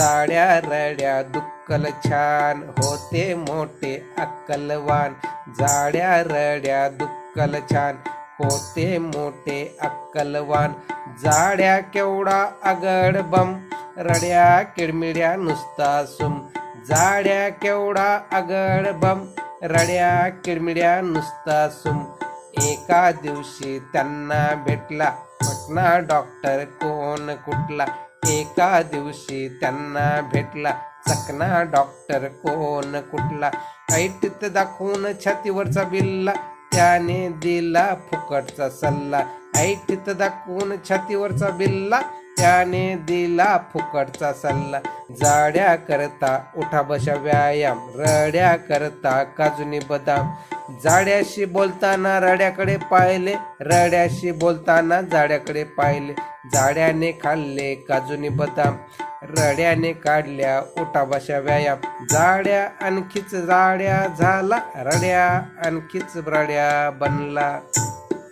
जाड्या रड्या दुक्कल छान होते मोठे अक्कलवान. जाड्या रड्या दुक्कल छान होते मोठे अक्कलवान. जाड्या केवढा अगड बम रड्या किडमिड्या नुसता सुम. जाड्या केवढा अगड बम रड्या किडमिड्या नुसता सुम. एका दिवशी त्यांना भेटला पटना डॉक्टर कोण कुठला? एका दिवशी त्यांना भेटला. चकना डॉक्टर कोण कुठला? ऐटीत दाखवून छातीवरचा बिल्ला. त्याने दिला फुकटचा सल्ला. ऐटीत दाखवून छातीवरचा बिल्ला. त्याने दिला फुकटचा सल्ला. जाड्या करता उठा बशा व्यायाम. रड्या करता काजुनी बदाम. जाड्याशी बोलताना रड्याकडे पाहिले रड्याशी बोलताना जाड्याकडे पाहिले. जाड्याने खाल्ले काजूनी बदाम रड्याने काढल्या उठाबाशा व्यायाम. जाड्या आणखीच जाड्या झाला रड्या आणखीच रड्या बनला.